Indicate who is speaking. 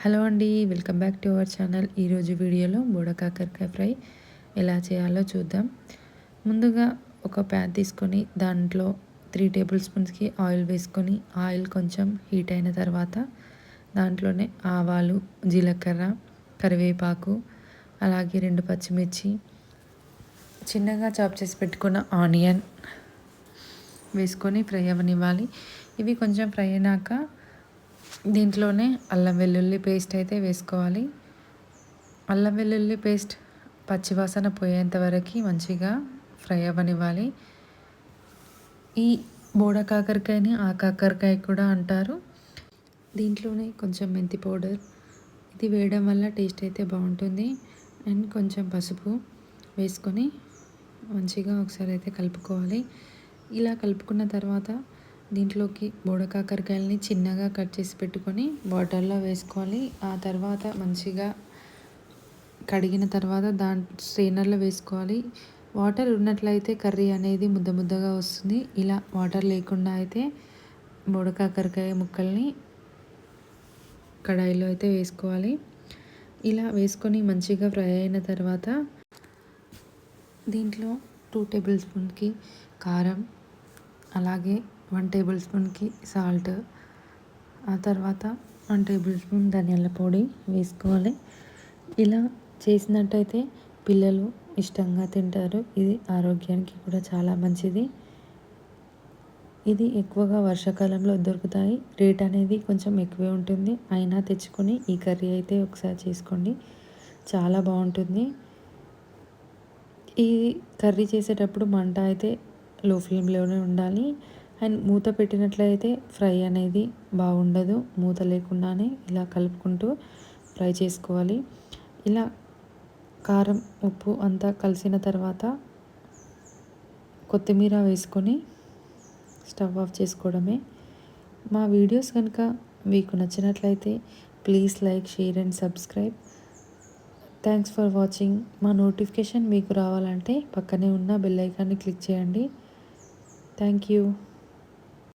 Speaker 1: Hello అండి welcome back to our channel. ఈరోజు వీడియోలో బుడకాకరకాయ ఫ్రై ఎలా చేయాలో చూద్దాం. ముందుగా ఒక ప్యాన్ తీసుకొని దాంట్లో త్రీ టేబుల్ స్పూన్స్కి ఆయిల్ వేసుకొని ఆయిల్ కొంచెం హీట్ అయిన తర్వాత దాంట్లోనే ఆవాలు జీలకర్ర కరివేపాకు అలాగే రెండు పచ్చిమిర్చి చిన్నగా చాప్ చేసి పెట్టుకున్న ఆనియన్ వేసుకొని ఫ్రై అవ్వనివ్వాలి. ఇవి కొంచెం ఫ్రై అయినాక దీంట్లోనే అల్లం వెల్లుల్లి పేస్ట్ అయితే వేసుకోవాలి. అల్లం వెల్లుల్లి పేస్ట్ పచ్చివాసన పోయేంత వరకు మంచిగా ఫ్రై అవ్వనివ్వాలి. ఈ బోడ కాకరకాయని ఆ కాకరకాయ కూడా అంటారు. దీంట్లోనే కొంచెం మెంతి పౌడర్. ఇది వేయడం వల్ల టేస్ట్ అయితే బాగుంటుంది. అండ్ కొంచెం పసుపు వేసుకొని మంచిగా ఒకసారి అయితే కలుపుకోవాలి. ఇలా కలుపుకున్న తర్వాత దీంట్లోకి బోడకాకరకాయలని చిన్నగా కట్ చేసి పెట్టుకొని వాటర్లో వేసుకోవాలి. ఆ తర్వాత మంచిగా కడిగిన తర్వాత దాని స్ట్రైనర్లో వేసుకోవాలి. వాటర్ ఉన్నట్లయితే కర్రీ అనేది ముద్ద ముద్దగా వస్తుంది. ఇలా వాటర్ లేకుండా అయితే బోడకాకరకాయ ముక్కల్ని కడాయిలో అయితే వేసుకోవాలి. ఇలా వేసుకొని మంచిగా ఫ్రై అయిన తర్వాత దీంట్లో టూ టేబుల్ స్పూన్కి కారం అలాగే వన్ టేబుల్ స్పూన్కి సాల్ట్. ఆ తర్వాత వన్ టేబుల్ స్పూన్ ధనియాల పొడి వేసుకోవాలి. ఇలా చేసినట్టయితే పిల్లలు ఇష్టంగా తింటారు. ఇది ఆరోగ్యానికి కూడా చాలా మంచిది. ఇది ఎక్కువగా వర్షాకాలంలో దొరుకుతాయి. రేట్ అనేది కొంచెం ఎక్కువే ఉంటుంది. అయినా తెచ్చుకొని ఈ కర్రీ అయితే ఒకసారి చేసుకోండి. చాలా బాగుంటుంది. ఈ కర్రీ చేసేటప్పుడు మంట అయితే లో ఫ్లేమ్లోనే ఉండాలి. అండ్ మూత పెట్టినట్లయితే ఫ్రై అనేది బాగుండదు. మూత లేకుండానే ఇలా కలుపుకుంటూ ఫ్రై చేసుకోవాలి. ఇలా కారం ఉప్పు అంతా కలిసిన తర్వాత కొత్తిమీర వేసుకొని స్టవ్ ఆఫ్ చేసుకోవడమే. మా వీడియోస్ కనుక మీకు నచ్చినట్లయితే please like share and subscribe. Thanks for watching. మా నోటిఫికేషన్ మీకు రావాలంటే పక్కనే ఉన్న బెల్ ఐకాన్ని క్లిక్ చేయండి. Thank you.